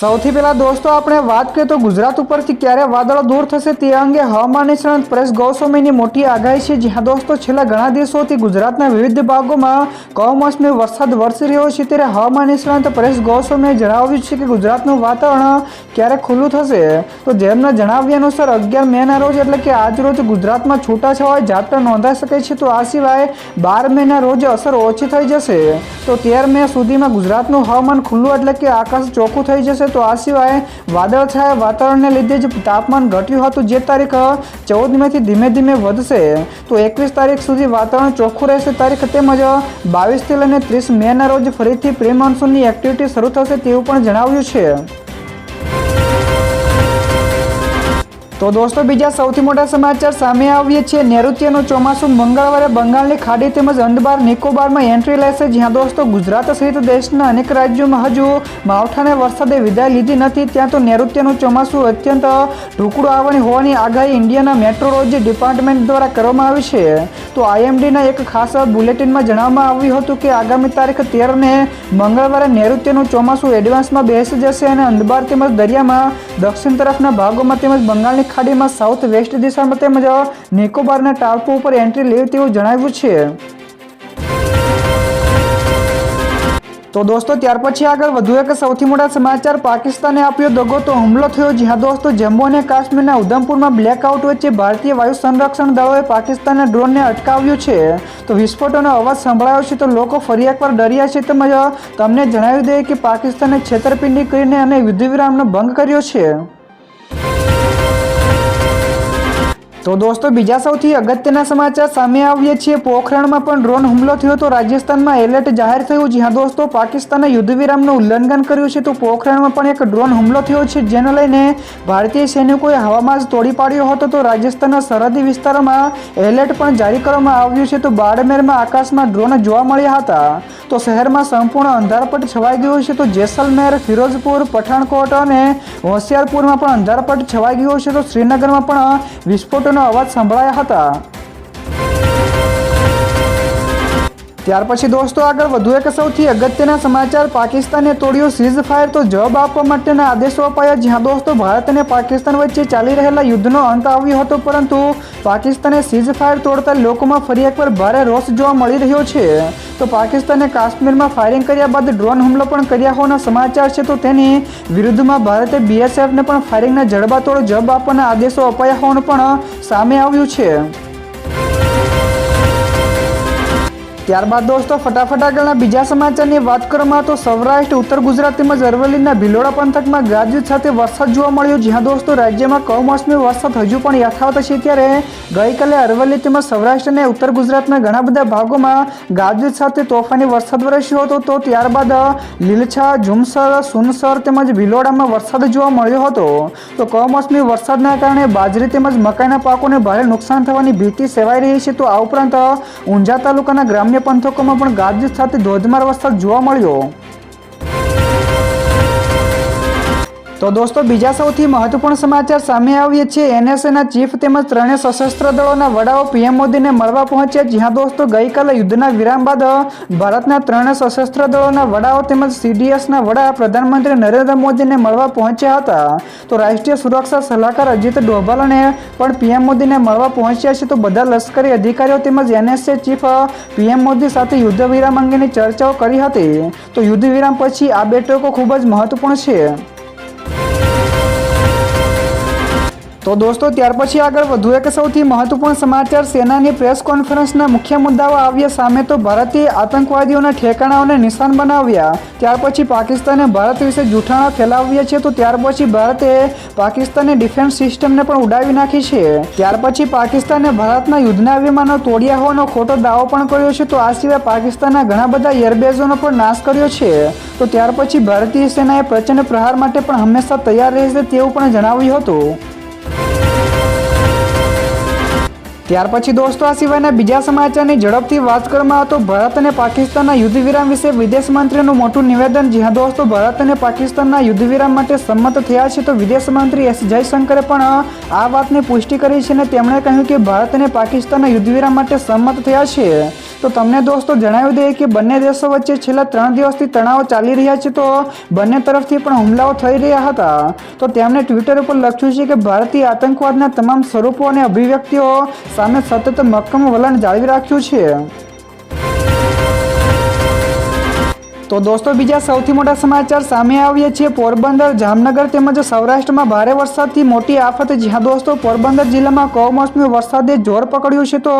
સૌથી પહેલા દોસ્તો, આપણે વાત કરીએ તો ગુજરાત ઉપરથી ક્યારે વાદળો દૂર થશે તે અંગે હવામાન નિષ્ણાંત પ્રેસ ગૌસ્વામીની મોટી આગાહી છે. જ્યાં દોસ્તો, છેલ્લા ઘણા દિવસોથી ગુજરાતના વિવિધ ભાગોમાં કમોસમી વરસાદ વરસી રહ્યો છે ત્યારે હવામાન નિષ્ણાંત પ્રેસ ગૌસ્વામીએ જણાવ્યું છે કે ગુજરાતનું વાતાવરણ ક્યારે ખુલ્લું થશે? તો જેમના જણાવ્યા અનુસાર અગિયાર મેના રોજ, એટલે કે આજ રોજ ગુજરાતમાં છૂટાછવાયા ઝાપટા નોંધાઈ શકે છે. તો આ સિવાય બાર મેના રોજ અસર ઓછી થઈ જશે. તો તેર મે સુધીમાં ગુજરાતનું હવામાન ખુલ્લું, એટલે કે આકાશ ચોખ્ખું થઈ જશે. તો આ સિવાય વાદળછાયા વાતાવરણને લીધે જ તાપમાન ઘટ્યું હતું. જે તારીખ ચૌદ મેથી ધીમે ધીમે વધશે. તો એકવીસ તારીખ સુધી વાતાવરણ ચોખ્ખું રહેશે. તારીખ તેમજ બાવીસથી લઈને ત્રીસ મેના રોજ ફરીથી પ્રી મોન્સૂનની એક્ટિવિટી શરૂ થશે તેવું પણ જણાવ્યું છે. તો દોસ્તો, બીજા સૌથી મોટા સમાચાર સામે આવીએ છીએ. નૈઋત્યનું ચોમાસું મંગળવારે બંગાળની ખાડી તેમજ અંદબાર નિકોબારમાં એન્ટ્રી લેશે. જ્યાં દોસ્તો, ગુજરાત સહિત દેશના અનેક રાજ્યોમાં હજુ માવઠાને વરસાદે વિદાય લીધી નથી. ત્યાં તો નૈઋત્યનું ચોમાસું અત્યંત ઢુકડું આવવાની હોવાની આગાહી ઇન્ડિયાના મેટ્રોલોજી ડિપાર્ટમેન્ટ દ્વારા કરવામાં આવી છે. તો આઈએમડીના એક ખાસ બુલેટિનમાં જણાવવામાં આવ્યું હતું કે આગામી તારીખ તેરને મંગળવારે નૈઋત્યનું ચોમાસું એડવાન્સમાં બેસી જશે અને અંદબાર તેમજ દરિયામાં દક્ષિણ તરફના ભાગોમાં તેમજ બંગાળની ખાડીમાં સાઉથ વેસ્ટ દિશામાં તેમજ નિકોબારના ટાપુ ઉપર એન્ટ્રી લે તેવું જણાવ્યું છે. તો દોસ્તો, ત્યાર પછી આગળ વધુ એક સૌથી મોટા સમાચાર. પાકિસ્તાને આપ્યો દગો તો હુમલો થયો. જ્યાં દોસ્તો, જમ્મુ અને કાશ્મીરના ઉધમપુરમાં બ્લેકઆઉટ વચ્ચે ભારતીય વાયુ સંરક્ષણ દળોએ પાકિસ્તાનના ડ્રોનને અટકાવ્યું છે. તો વિસ્ફોટોનો અવાજ સંભળાયો છે. તો લોકો ફરી એકવાર ડર્યા છે. તેમજ તમને જણાવી દઈએ કે પાકિસ્તાને છેતરપિંડી કરીને અને યુદ્ધ વિરામનો ભંગ કર્યો છે. તો દોસ્તો, બીજા સૌથી અગત્યના સમાચાર સામે આવીએ છીએ. પોખરણમાં પણ ડ્રોન હુમલો થયો તો રાજસ્થાનમાં એલર્ટ જાહેર થયું જ્યાં દોસ્તો, પાકિસ્તાને યુદ્ધ વિરામનું ઉલ્લંઘન કર્યું છે તો પોખરણમાં પણ એક ડ્રોન હુમલો થયો છે, જેને લઈને ભારતીય સૈનિકોએ હવામાં જ તોડી પાડ્યો હતો તો રાજસ્થાનના સરહદી વિસ્તારોમાં એલર્ટ પણ જારી કરવામાં આવ્યું છે. તો બાડમેરમાં આકાશમાં ડ્રોન જોવા મળ્યા હતા. તો શહેરમાં સંપૂર્ણ અંધારપટ છવાઈ ગયો છે. તો જેસલમેર, ફિરોઝપુર, પઠાણકોટ અને હોશિયારપુરમાં પણ અંધારપટ છવાઈ ગયો છે. તો શ્રીનગરમાં પણ વિસ્ફોટોનો અવાજ સંભળાયા હતા ત્યાર પછી દોસ્તો આગળ વધુ એક સૌથી અગત્યના સમાચાર. પાકિસ્તાને તોડ્યો સીઝ ફાયર તો જવાબ આપવા માટેના આદેશો અપાયા, જ્યાં દોસ્તો ભારત અને પાકિસ્તાન વચ્ચે ચાલી રહેલા યુદ્ધનો અંત આવ્યો હતો, પરંતુ પાકિસ્તાને સીઝ ફાયર તોડતા લોકોમાં ફરી એકવાર ભારે રોષ જોવા મળી રહ્યો છે. તો પાકિસ્તાને કાશ્મીરમાં ફાયરિંગ કર્યા બાદ ડ્રોન હુમલો પણ કર્યા હોવાના સમાચાર છે, તો તેની વિરુદ્ધમાં ભારતે બીએસએફને પણ ફાયરિંગના જડબાતોડ જવાબ આપવાના આદેશો અપાયા હોવાનું પણ સામે આવ્યું છે. ત્યારબાદ દોસ્તો, ફટાફટ આગળના બીજા સમાચારની વાત કરવામાં તો સૌરાષ્ટ્ર, ઉત્તર ગુજરાત તેમજ અરવલ્લીના ભિલોડા પંથકમાં ગાજવીજ સાથે વરસાદ જોવા મળ્યો. જ્યાં દોસ્તો, રાજ્યમાં કમોસમી વરસાદ હજુ પણ યથાવત છે. ત્યારે ગઈકાલે અરવલ્લી તેમજ સૌરાષ્ટ્ર અને ઉત્તર ગુજરાતના ઘણા બધા ભાગોમાં ગાજવીજ સાથે તોફાની વરસાદ વરસ્યો હતો. તો ત્યારબાદ લીલછા, ઝુમસર, સુનસર તેમજ ભિલોડામાં વરસાદ જોવા મળ્યો હતો. તો કમોસમી વરસાદના કારણે બાજરી તેમજ મકાઈના પાકોને ભારે નુકસાન થવાની ભીતિ સેવાઈ રહી છે. તો આ ઉપરાંત ઊંઝા તાલુકાના ગ્રામ્ય પંથકોમાં પણ ગાજવીજ સાથે ધોધમાર વરસાદ જોવા મળ્યો. તો દોસ્તો, બીજા સૌથી મહત્વપૂર્ણ સમાચાર સામે આવીએ છીએ. એનએસએના ચીફ તેમજ ત્રણેય સશસ્ત્ર દળોના વડાઓ પીએમ મોદીને મળવા પહોંચ્યા જ્યાં દોસ્તો, ગઈકાલે યુદ્ધના વિરામ બાદ ભારતના ત્રણેય સશસ્ત્ર દળોના વડાઓ તેમજ સીડીએસના વડા પ્રધાનમંત્રી નરેન્દ્ર મોદીને મળવા પહોંચ્યા હતા. તો રાષ્ટ્રીય સુરક્ષા સલાહકાર અજીત ડોભાલને પણ પીએમ મોદીને મળવા પહોંચ્યા છે. તો બધા લશ્કરી અધિકારીઓ તેમજ એનએસએ ચીફ પીએમ મોદી સાથે યુદ્ધ વિરામ અંગેની ચર્ચાઓ કરી હતી. તો યુદ્ધ વિરામ પછી આ બેઠકો ખૂબ જ મહત્વપૂર્ણ છે. Bye. તો દોસ્તો, ત્યાર પછી આગળ વધુ એક સૌથી મહત્વપૂર્ણ સમાચાર. સેનાની પ્રેસ કોન્ફરન્સના મુખ્ય મુદ્દાઓ આવ્યા. સામે તો ભારતે આતંકવાદીઓના ઠેકાણાઓને નિશાન બનાવ્યા. ત્યાર પછી પાકિસ્તાને ભારત વિશે જૂઠાણા ફેલાવ્યા છે. તો ત્યાર પછી ભારતે પાકિસ્તાનની ડિફેન્સ સિસ્ટમને પણ ઉડાવી નાખી છે. ત્યાર પછી પાકિસ્તાને ભારતના યુદ્ધના વિમાનો તોડ્યા હોવાનો ખોટો દાવો પણ કર્યો છે. તો આ સિવાય પાકિસ્તાનના ઘણા બધા એરબેઝોનો પણ નાશ કર્યો છે. તો ત્યાર પછી ભારતીય સેનાએ પ્રચંડ પ્રહાર માટે પણ હંમેશા તૈયાર રહેશે તેવું પણ જણાવ્યું હતું. ત્યાર પછી દોસ્તો, આ સિવાયના બીજા સમાચારની ઝડપથી વાત કરવામાં આવતો ભારત અને પાકિસ્તાનના યુદ્ધ વિરામ વિશે વિદેશ મંત્રીનું મોટું નિવેદન. જ્યાં દોસ્તો, ભારત અને પાકિસ્તાનના યુદ્ધ વિરામ માટે સંમત થયા છે તો વિદેશ મંત્રી એસ. જયશંકરે પણ આ વાતની પુષ્ટિ કરી છે અને તેમણે કહ્યું કે ભારત અને પાકિસ્તાનના યુદ્ધ વિરામ માટે સંમત થયા છે. તો તમને દોસ્તો જણાવી દઈએ કે બંને દેશો વચ્ચે છેલ્લા ત્રણ દિવસથી તણાવો ચાલી રહ્યા છે, તો બંને તરફથી પણ હુમલાઓ થઈ રહ્યા હતા. તો તેમણે ટ્વિટર ઉપર લખ્યું છે કે ભારતીય આતંકવાદના તમામ સ્વરૂપો અને અભિવ્યક્તિઓ સામે સતત મક્કમ વલણ જાળવી રાખ્યું છે. તો દોસ્તો, બીજા સૌથી મોટા સમાચાર સામે આવીએ છીએ. પોરબંદર, જામનગર તેમજ સૌરાષ્ટ્રમાં ભારે વરસાદથી મોટી આફત. જ્યાં દોસ્તો, પોરબંદર જિલ્લામાં કમોસમી વરસાદે જોર પકડ્યું છે. તો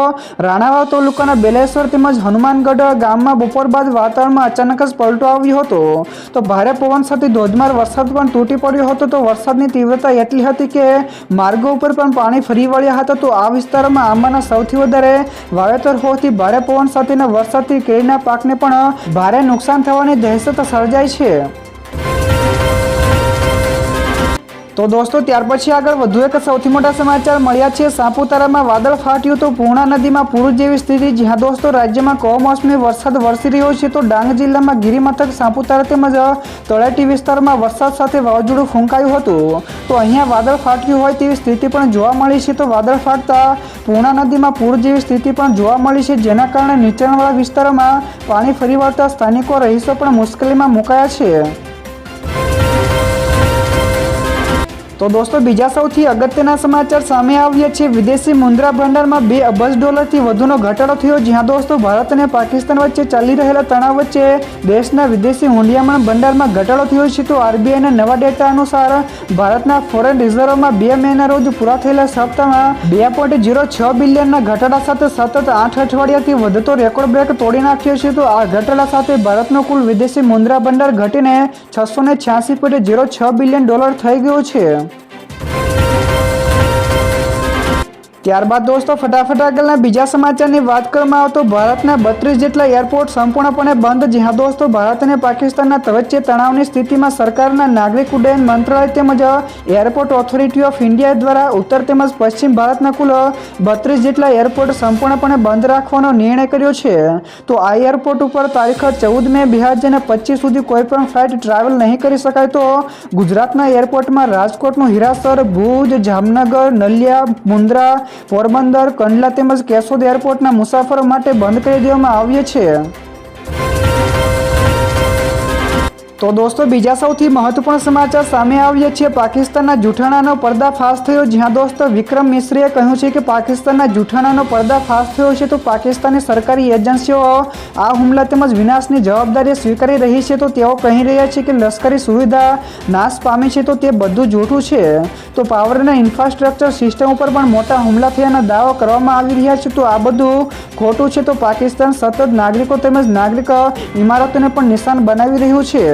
રાણાવાવ તાલુકાના બેલેશ્વર તેમજ હનુમાનગઢ ગામમાં બપોર બાદ વાતાવરણમાં અચાનક જ પલટો આવ્યો હતો. તો ભારે પવન સાથે ધોધમાર વરસાદ પણ તૂટી પડ્યો હતો. તો વરસાદની તીવ્રતા એટલી હતી કે માર્ગો ઉપર પણ પાણી ફરી વળ્યા હતા. તો આ વિસ્તારમાં આંબાના સૌથી વધારે વાવેતર હોવાથી ભારે પવન સાથેના વરસાદથી કેરીના પાકને પણ ભારે નુકસાન થવાની દહેશત સર્જાય છે. તો દોસ્તો, ત્યાર પછી આગળ વધુ એક સૌથી મોટા સમાચાર મળ્યા છે. સાપુતારામાં વાદળ ફાટ્યું તો પૂર્ણા નદીમાં પૂર જેવી સ્થિતિ. જ્યાં દોસ્તો, રાજ્યમાં કમોસમી વરસાદ વરસી રહ્યો છે તો ડાંગ જિલ્લામાં ગિરિમથક, સાપુતારા તેમજ તળેટી વિસ્તારમાં વરસાદ સાથે વાવાઝોડું ફૂંકાયું હતું. તો અહીંયા વાદળ ફાટ્યું હોય તેવી સ્થિતિ પણ જોવા મળી છે. તો વાદળ ફાટતા પૂર્ણા નદીમાં પૂર જેવી સ્થિતિ પણ જોવા મળી છે, જેના કારણે નીચાણવાળા વિસ્તારોમાં પાણી ફરી વળતા સ્થાનિકો રહીશો પણ મુશ્કેલીમાં મુકાયા છે. તો દોસ્તો, બીજા સૌથી અગત્યના સમાચાર સામે આવ્યા છે. વિદેશી મુદ્રા ભંડારમાં બે અબજ ડોલરથી વધુનો ઘટાડો થયો, જ્યાં દોસ્તો, ભારત અને પાકિસ્તાન વચ્ચે ચાલી રહેલા તણાવ વચ્ચે દેશના વિદેશી હુંડિયામણ ભંડારમાં ઘટાડો થયો છે. તો આરબીઆઈના નવા ડેટા અનુસાર ભારતના ફોરેન રિઝર્વમાં બે મેના રોજ પૂરા થયેલા સપ્તાહમાં બે પોઈન્ટ જીરો છ બિલિયનના ઘટાડા સાથે સતત આઠ અઠવાડિયાથી વધતો રેકોર્ડ બ્રેક તોડી નાખ્યો છે. તો આ ઘટાડા સાથે ભારતનો કુલ વિદેશી મુદ્રા ભંડાર ઘટીને છસો ને છ્યાસી પોઈન્ટ જીરો છ બિલિયન ડોલર થઈ ગયો છે. ત્યારબાદ દોસ્તો, ફટાફટ આગળના બીજા સમાચારની વાત કરવામાં આવે તો ભારતના બત્રીસ જેટલા એરપોર્ટ સંપૂર્ણપણે બંધ, જ્યાં દોસ્તો ભારત અને પાકિસ્તાનના વચ્ચે તણાવની સ્થિતિમાં સરકારના નાગરિક ઉડ્ડયન મંત્રાલય તેમજ એરપોર્ટ ઓથોરિટી ઓફ ઇન્ડિયા દ્વારા ઉત્તર તેમજ પશ્ચિમ ભારતના કુલ બત્રીસ જેટલા એરપોર્ટ સંપૂર્ણપણે બંધ રાખવાનો નિર્ણય કર્યો છે. તો આ એરપોર્ટ ઉપર તારીખ ચૌદ મે બે હજાર પચીસ સુધી કોઈ પણ ફ્લાઇટ ટ્રાવેલ નહીં કરી શકાય તો ગુજરાતના એરપોર્ટમાં રાજકોટનું હિરાસર, ભુજ, જામનગર, નલિયા, મુન્દ્રા પોરબંદર કંડલા તેમજ કેશોદ એરપોર્ટના મુસાફરો માટે બંધ કરી દેવામાં આવ્યો છે. તો દોસ્તો, બીજા સૌથી મહત્વપૂર્ણ સમાચાર સામે આવીએ છે. પાકિસ્તાનના જૂઠાણાનો પર્દાફાશ થયો, જ્યાં દોસ્તો વિક્રમ મિશ્રીએ કહ્યું છે કે પાકિસ્તાનના જૂઠાણાનો પર્દાફાશ થયો છે તો પાકિસ્તાની સરકારી એજન્સીઓ આ હુમલા તેમજ વિનાશની જવાબદારી સ્વીકારી રહી છે તો તેઓ કહી રહ્યા છે કે લશ્કરી સુવિધા નાશ પામી છે તો તે બધું જૂઠું છે. તો પાવર અને ઇન્ફ્રાસ્ટ્રક્ચર સિસ્ટમ ઉપર પણ મોટા હુમલા થયાના દાવો કરવામાં આવી રહ્યા છે તો આ બધું ખોટું છે તો પાકિસ્તાન સતત નાગરિકો તેમજ નાગરિક ઇમારતોને પણ નિશાન બનાવી રહ્યું છે.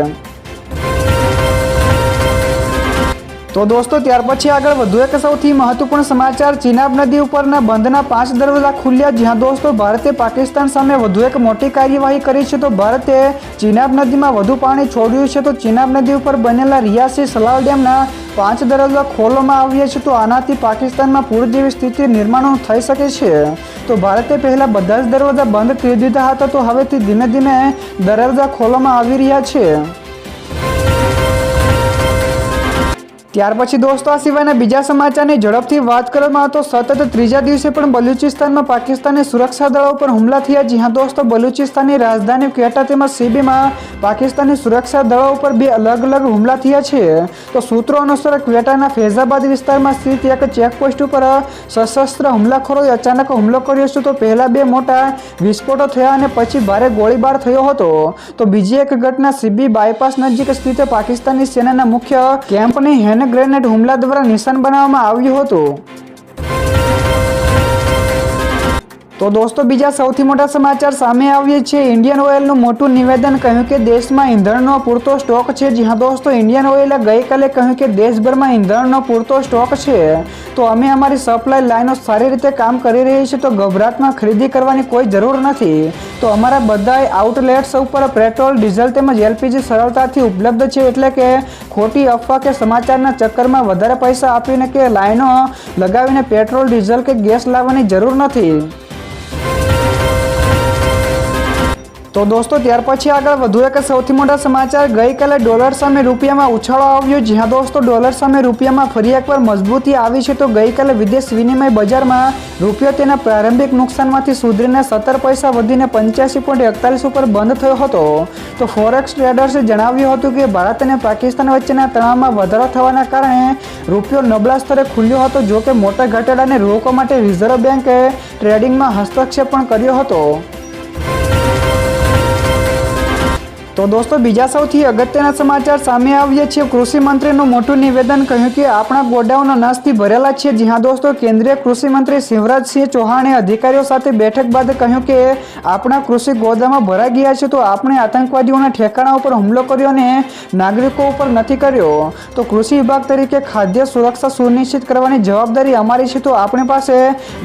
તો દોસ્તો, ત્યાર પછી આગળ વધુ એક સૌથી મહત્વપૂર્ણ સમાચાર. ચિનાબ નદી ઉપરના બંધના પાંચ દરવાજા ખુલ્યા, જ્યાં દોસ્તો ભારતે પાકિસ્તાન સામે વધુ એક મોટી કાર્યવાહી કરી છે. તો ભારતે ચિનાબ નદીમાં વધુ પાણી છોડ્યું છે. તો ચિનાબ નદી ઉપર બનેલા રિયાસી સલાલ ડેમના પાંચ દરવાજા ખોલવામાં આવ્યા છે. તો આનાથી પાકિસ્તાનમાં પૂર જેવી સ્થિતિ નિર્માણ થઈ શકે છે. તો ભારતે પહેલાં બધા જ દરવાજા બંધ કરી દીધા હતા. તો હવેથી ધીમે ધીમે દરવાજા ખોલવામાં આવી રહ્યા છે. ત્યાર પછી દોસ્તો, આ સિવાયના બીજા સમાચારની ઝડપથી વાત કરવામાં તો સતત ત્રીજા દિવસે પણ બલુચિસ્તાનમાં પાકિસ્તાની સુરક્ષા દળો પર હુમલા થયા. જ્યાં દોસ્તો, બલુચિસ્તાનની રાજધાની ક્વેટા તેમજ સીબીમાં પાકિસ્તાની સુરક્ષા દળો ઉપર બે અલગ અલગ હુમલા થયા છે. તો સૂત્રો અનુસાર ક્વેટાના ફૈઝાબાદ વિસ્તારમાં સ્થિત એક ચેકપોસ્ટ ઉપર સશસ્ત્ર હુમલાખોરોએ અચાનક હુમલો કર્યો છે. તો પહેલાં બે મોટા વિસ્ફોટો થયા અને પછી ભારે ગોળીબાર થયો હતો. તો બીજી એક ઘટના સીબી બાયપાસ નજીક સ્થિત પાકિસ્તાની સેનાના મુખ્ય કેમ્પની હેન્ડ ગ્રેનેડ હુમલા દ્વારા નિશાન બનાવવામાં આવ્યું હતું. તો દોસ્તો, બીજા સૌથી મોટા સમાચાર સામે આવ્યા છે ઇન્ડિયન ઓઇલનું મોટું નિવેદન કહ્યું કે દેશમાં ઈંધણનો પૂરતો સ્ટોક છે. જી હા દોસ્તો ઇન્ડિયન ઓઇલે ગઈકાલે કહ્યું કે દેશભરમાં ઈંધણનો પૂરતો સ્ટોક છે. તો અમે અમારી સપ્લાય લાઈનો સારી રીતે કામ કરી રહી છે. તો ગભરાટમાં ખરીદી કરવાની કોઈ જરૂર નથી. તો અમારા બધા આઉટલેટ્સ ઉપર પેટ્રોલ ડીઝલ તેમજ એલપીજી સરળતાથી ઉપલબ્ધ છે. એટલે કે ખોટી અફવા કે સમાચારના ચક્કરમાં વધારે પૈસા આપીને કે લાઈનો લગાવીને પેટ્રોલ ડીઝલ કે ગેસ લાવવાની જરૂર નથી. તો દોસ્તો, ત્યાર પછી આગળ વધુ એક સૌથી મોટા સમાચાર. ગઈકાલે ડોલર સામે રૂપિયામાં ઉછાળો આવ્યો. જ્યાં દોસ્તો, ડોલર સામે રૂપિયામાં ફરી એકવાર મજબૂતી આવી છે તો ગઈકાલે વિદેશ વિનિમય બજારમાં રૂપિયો તેના પ્રારંભિક નુકસાનમાંથી સુધરીને સત્તર પૈસા વધીને પંચ્યાસી પોઈન્ટ એકતાલીસ ઉપર બંધ થયો હતો. તો ફોરેક્સ ટ્રેડર્સે જણાવ્યું હતું કે ભારત અને પાકિસ્તાન વચ્ચેના તણાવમાં વધારો થવાના કારણે રૂપિયો નબળા સ્તરે ખુલ્યો હતો, જો કે મોટા ઘટાડાને રોકવા માટે રિઝર્વ બેન્કે ટ્રેડિંગમાં હસ્તક્ષેપ પણ કર્યો હતો. તો દોસ્તો, બીજા સૌથી અગત્યના સમાચાર સામે આવીએ છીએ. કૃષિ મંત્રીનું મોટું નિવેદન કહ્યું કે, આપણા ગોડાઉનો અનાજથી ભરેલા છે. જી દોસ્તો, કેન્દ્રીય કૃષિ મંત્રી શિવરાજસિંહ ચૌહાણે અધિકારીઓ સાથે બેઠક બાદ કહ્યું કે, આપણા કૃષિ ગોદામાં ભરાઈ ગયા છે તો આપણે આતંકવાદીઓના ઠેકાણા ઉપર હુમલો કર્યો અને નાગરિકો ઉપર નથી કર્યો. તો કૃષિ વિભાગ તરીકે ખાદ્ય સુરક્ષા સુનિશ્ચિત કરવાની જવાબદારી અમારી છે. તો આપણી પાસે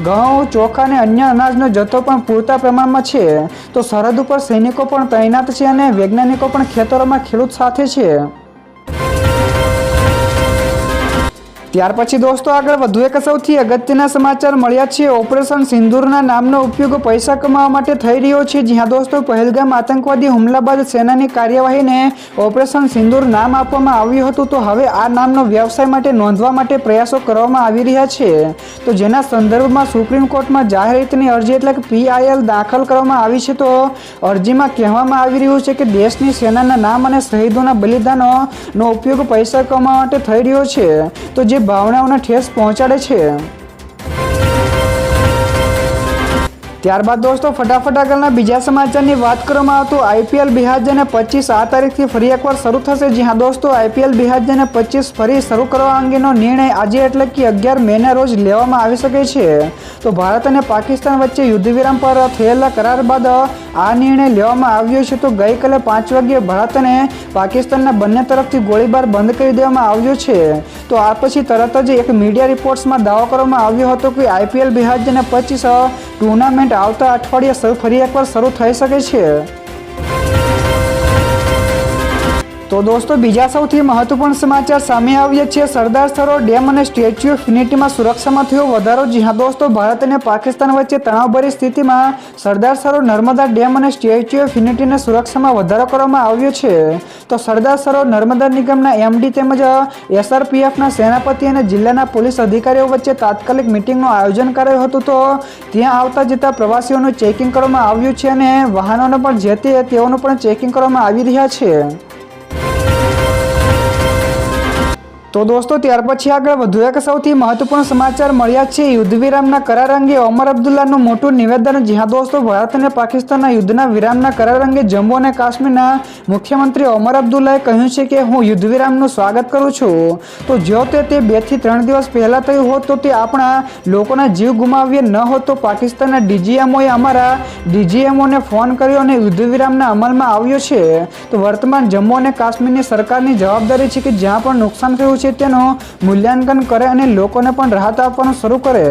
ઘઉં, ચોખા અને અન્ય અનાજનો જથ્થો પણ પૂરતા પ્રમાણમાં છે. તો સરહદ ઉપર સૈનિકો પણ તૈનાત છે અને વૈજ્ઞાનિકો પણ ખેતરોમાં ખેડૂત સાથે છે ત્યાર પછી દોસ્તો આગળ વધુ એક સૌથી અગત્યના સમાચાર મળ્યા છે. ઓપરેશન સિંદૂરના નામનો ઉપયોગ પૈસા કમાવા માટે થઈ રહ્યો છે. જ્યાં દોસ્તો પહેલગામ આતંકવાદી હુમલા બાદ સેનાની કાર્યવાહીને ઓપરેશન સિંદૂર નામ આપવામાં આવ્યું હતું. તો હવે આ નામનો વ્યવસાય માટે નોંધવા માટે પ્રયાસો કરવામાં આવી રહ્યા છે. તો જેના સંદર્ભમાં સુપ્રીમ કોર્ટમાં જાહેર હિતની અરજી એટલે કે પીઆઈએલ દાખલ કરવામાં આવી છે. તો અરજીમાં કહેવામાં આવી રહ્યું છે કે દેશની સેનાના નામ અને શહીદોના બલિદાનોનો ઉપયોગ પૈસા કમાવા માટે થઈ રહ્યો છે. તો જે ભાવનાઓને ઠેસ પહોંચાડે છે? ત્યારબાદ દોસ્તો, ફટાફટ આગળના બીજા સમાચારની વાત કરવામાં આવતું આઈપીએલ બે હજાર પચીસ, આ તારીખથી ફરી એકવાર શરૂ થશે. જી હા દોસ્તો, આઈપીએલ બે હજાર પચીસ ફરી શરૂ કરવા અંગેનો નિર્ણય આજે એટલે કે અગિયાર મેના રોજ લેવામાં આવી શકે છે. તો ભારત અને પાકિસ્તાન વચ્ચે યુદ્ધ વિરામ પર થયેલા કરાર બાદ આ નિર્ણય લેવામાં આવ્યો છે. તો ગઈકાલે પાંચ વાગ્યે ભારત અને પાકિસ્તાનના બંને તરફથી ગોળીબાર બંધ કરી દેવામાં આવ્યો છે. તો આ પછી તરત જ એક મીડિયા રિપોર્ટ્સમાં દાવો કરવામાં આવ્યો હતો કે આઈપીએલ બે હજાર પચીસ ટુર્નામેન્ટ આવતા અઠવાડિયે ફરી એકવાર શરૂ થઈ શકે છે. તો દોસ્તો, બીજા સૌથી મહત્વપૂર્ણ સમાચાર સામે આવ્યા છે. સરદાર સરોવર ડેમ અને સ્ટેચ્યુ ઓફ યુનિટીમાં સુરક્ષામાં થયો વધારો. જી હા, દોસ્તો, ભારત અને પાકિસ્તાન વચ્ચે તણાવભરી સ્થિતિમાં સરદાર સરોવર, નર્મદા ડેમ અને સ્ટેચ્યુ ઓફ યુનિટીની સુરક્ષામાં વધારો કરવામાં આવ્યો છે. તો સરદાર સરોવર, નર્મદા નિગમના એમડી તેમજ એસઆરપીએફના સેનાપતિ અને જિલ્લાના પોલીસ અધિકારીઓ વચ્ચે તાત્કાલિક મિટિંગનું આયોજન કરાયું હતું. તો ત્યાં આવતા જતા પ્રવાસીઓનું ચેકિંગ કરવામાં આવ્યું છે અને વાહનોને પણ જે તેઓનું પણ ચેકિંગ કરવામાં આવી રહ્યા છે. તો દોસ્તો, ત્યાર પછી આગળ વધુ એક સૌથી મહત્વપૂર્ણ સમાચાર મળ્યા છે. યુદ્ધ વિરામના કરાર અંગે ઓમર અબ્દુલ્લાનું મોટું નિવેદન, જ્યાં દોસ્તો, ભારત અને પાકિસ્તાનના યુદ્ધના વિરામના કરાર અંગે જમ્મુ અને કાશ્મીરના મુખ્યમંત્રી ઓમર અબ્દુલ્લાએ કહ્યું છે કે, હું યુદ્ધ વિરામનું સ્વાગત કરું છું. તો જો તે તે બેથી ત્રણ દિવસ પહેલાં થયું હોત, તો તે આપણા લોકોના જીવ ગુમાવ્યા ન હોત, તો પાકિસ્તાનના ડીજીએમઓએ અમારા ડીજીએમઓને ફોન કર્યો અને યુદ્ધ વિરામના અમલમાં આવ્યો છે. તો વર્તમાન જમ્મુ અને કાશ્મીરની સરકારની જવાબદારી છે કે જ્યાં પણ નુકસાન થયું છે તેનું મૂલ્યાંકન કરે અને લોકોને પણ રાહત આપવાનું શરૂ કરે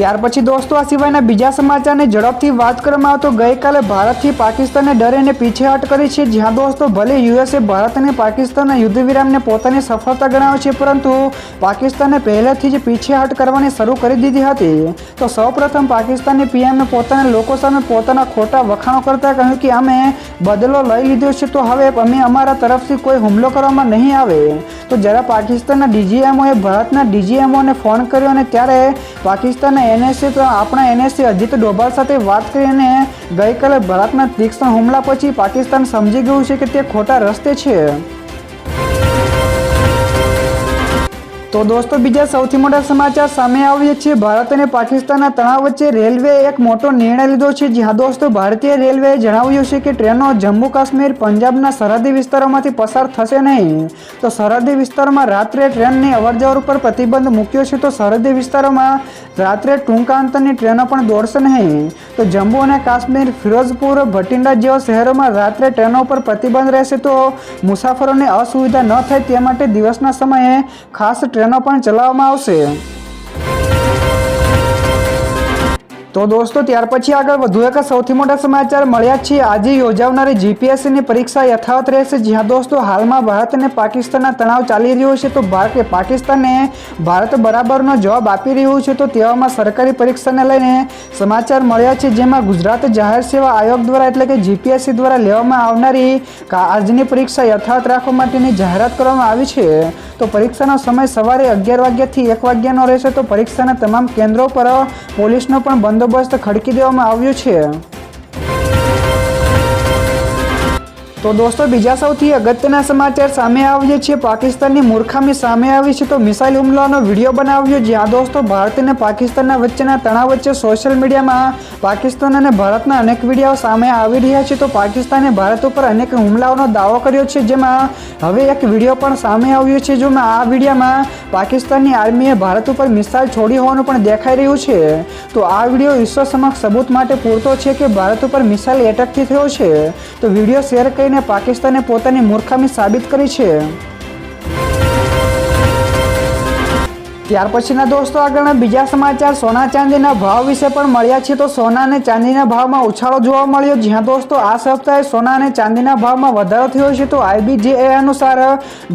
ત્યાર પછી દોસ્તો, આ સિવાયના બીજા સમાચારની ઝડપથી વાત કરવામાં આવે તો ગઈકાલે ભારતથી પાકિસ્તાને ડરીને પીછેહટ કરી છે. જ્યાં દોસ્તો, ભલે યુએસએ ભારત અને પાકિસ્તાનના યુદ્ધ વિરામને પોતાની સફળતા ગણાવે છે, પરંતુ પાકિસ્તાને પહેલેથી જ પીછેહટ કરવાની શરૂ કરી દીધી હતી. તો સૌપ્રથમ પાકિસ્તાની પીએમને પોતાના લોકો સામે પોતાના ખોટા વખાણો કરતા કહ્યું કે, અમે બદલો લઈ લીધો છે, તો હવે અમે અમારા તરફથી કોઈ હુમલો કરવામાં નહીં આવે. તો જ્યારે પાકિસ્તાનના ડીજીએમઓએ, ભારતના ડીજીએમઓને ફોન કર્યો અને ત્યારે પાકિસ્તાનના એનએસએ આપણા એનએસએ અજીત ડોભાલ સાથે વાત કરીને ગઈકાલે ભારતના તીક્ષ્ણ હુમલા પછી પાકિસ્તાન સમજી ગયું છે કે તે ખોટા રસ્તે છે. તો દોસ્તો, બીજા સૌથી મોટા સમાચાર સામે આવીએ છીએ. ભારત અને પાકિસ્તાનના તણાવ વચ્ચે રેલવે એક મોટો નિર્ણય લીધો છે. જ્યાં દોસ્તો, ભારતીય રેલવેએ જણાવ્યું છે કે ટ્રેનો જમ્મુ કાશ્મીર, પંજાબના સરહદી વિસ્તારોમાંથી પસાર થશે નહીં. તો સરહદી વિસ્તારોમાં રાત્રે ટ્રેનની અવરજવર ઉપર પ્રતિબંધ મૂક્યો છે. તો સરહદી વિસ્તારોમાં રાત્રે ટૂંકા અંતરની ટ્રેનો પણ દોડશે નહીં. તો જમ્મુ અને કાશ્મીર, ફિરોઝપુર, ભટિંડા જેવા શહેરોમાં રાત્રે ટ્રેનો પર પ્રતિબંધ રહેશે. તો મુસાફરોને અસુવિધા ન થાય તે માટે દિવસના સમયે ખાસ ટ્રેનો પણ ચલાવવામાં આવશે. તો દોસ્તો, ત્યાર પછી આગળ વધુ એક સૌથી મોટા સમાચાર મળ્યા છે. આજે યોજાનારી જીપીએસસીની પરીક્ષા યથાવત રહેશે. જ્યાં દોસ્તો, હાલમાં ભારત અને પાકિસ્તાનના તણાવ ચાલી રહ્યો છે. તો ભારત પાકિસ્તાને ભારત બરાબરનો જવાબ આપી રહ્યું છે. તો તેવામાં સરકારી પરીક્ષાને લઈને સમાચાર મળ્યા છે. જેમાં ગુજરાત જાહેર સેવા આયોગ દ્વારા, એટલે કે જીપીએસસી દ્વારા લેવામાં આવનારી આજની પરીક્ષા યથાવત રાખવા માટેની જાહેરાત કરવામાં આવી છે. તો પરીક્ષાનો સમય સવારે અગિયાર વાગ્યાથી એક વાગ્યાનો રહેશે. તો પરીક્ષાના તમામ કેન્દ્રો પર પોલીસનો પણ બંદોબસ્ત ખડકી દેવામાં આવ્યો છે તો દોસ્તો, બીજા સૌથી અગત્યના સમાચાર સામે આવ્યો છે. પાકિસ્તાનની મૂર્ખામી સામે આવી છે. તો મિસાઇલ હુમલાનો વીડિયો બનાવ્યો. જ્યાં દોસ્તો, ભારત અને પાકિસ્તાનના વચ્ચેના તણાવ વચ્ચે સોશિયલ મીડિયામાં પાકિસ્તાન અને ભારતના અનેક વીડિયો સામે આવી રહ્યા છે. તો પાકિસ્તાને ભારત ઉપર અનેક હુમલાઓનો દાવો કર્યો છે. જેમાં હવે એક વીડિયો પણ સામે આવ્યો છે. જેમાં આ વિડીયોમાં પાકિસ્તાનની આર્મીએ ભારત ઉપર મિસાઇલ છોડી હોવાનું પણ દેખાઈ રહ્યું છે. તો આ વીડિયો વિશ્વ સમક્ષ સબૂત માટે પૂરતો છે કે ભારત ઉપર મિસાઇલ એટેકથી થયો છે. તો વીડિયો શેર કરીને પાકિસ્તાને પોતાની મૂર્ખામી સાબિત કરી છે. ત્યાર પછીના દોસ્તો આગળના બીજા સમાચાર સોના ચાંદીના ભાવ વિશે પણ મળ્યા છે. તો સોના અને ચાંદીના ભાવમાં ઉછાળો જોવા મળ્યો. જ્યાં દોસ્તો આ સપ્તાહે સોના અને ચાંદીના ભાવમાં વધારો થયો છે. તો આઈબીજેએ અનુસાર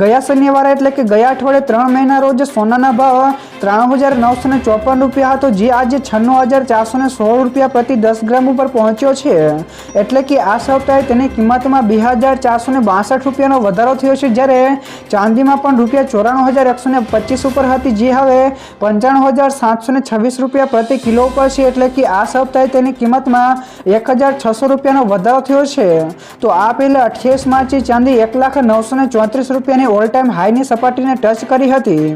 ગયા શનિવારે એટલે કે ગયા અઠવાડિયે ત્રણ મહિના રોજ સોનાના ભાવ ત્રાણું હજાર નવસો ને ચોપન રૂપિયા હતો. જે આજે છન્નું હજાર ચારસો ને સોળ રૂપિયા પ્રતિ દસ ગ્રામ ઉપર પહોંચ્યો છે. એટલે કે આ સપ્તાહે તેની કિંમતમાં બે હજાર ચારસો ને બાસઠ રૂપિયાનો વધારો થયો છે. જ્યારે ચાંદીમાં પણ રૂપિયા ચોરાણું હજાર એકસો ને પચીસ ઉપર હતી. જે હવે પંચાણું હજાર સાતસો ને છવ્વીસ રૂપિયા પ્રતિ કિલો ઉપર છે. એટલે કે આ સપ્તાહે તેની કિંમતમાં એક હજાર છસો રૂપિયાનો વધારો થયો છે. તો આ પહેલાં અઠ્યાવીસ માર્ચે ચાંદી એક લાખ નવસો ને ચોત્રીસ રૂપિયાની ઓલ ટાઈમ હાઈની સપાટીને ટચ કરી હતી.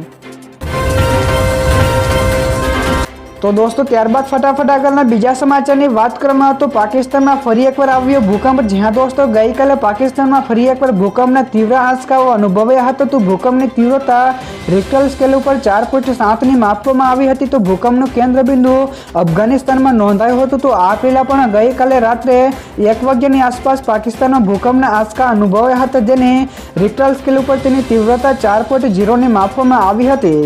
તો દોસ્તો, ત્યારબાદ ફટાફટ આગળના બીજા સમાચારની વાત કરવામાં તો પાકિસ્તાનમાં ફરી એકવાર આવ્યો ભૂકંપ. જ્યાં દોસ્તો, ગઈકાલે પાકિસ્તાનમાં ફરી એકવાર ભૂકંપના તીવ્ર આંચકાઓ અનુભવ્યા હતા. તો ભૂકંપની તીવ્રતા રિક્ટર સ્કેલ ઉપર ચાર પોઈન્ટ સાતની માપવામાં આવી હતી. તો ભૂકંપનું કેન્દ્રબિંદુ અફઘાનિસ્તાનમાં નોંધાયું હતું. તો આ પહેલા પણ ગઈકાલે રાત્રે એક વાગ્યાની આસપાસ પાકિસ્તાનમાં ભૂકંપના આંચકા અનુભવ્યા હતા. જેને રિક્ટર સ્કેલ ઉપર તેની તીવ્રતા ચાર પોઈન્ટ ઝીરોની માપવામાં આવી હતી.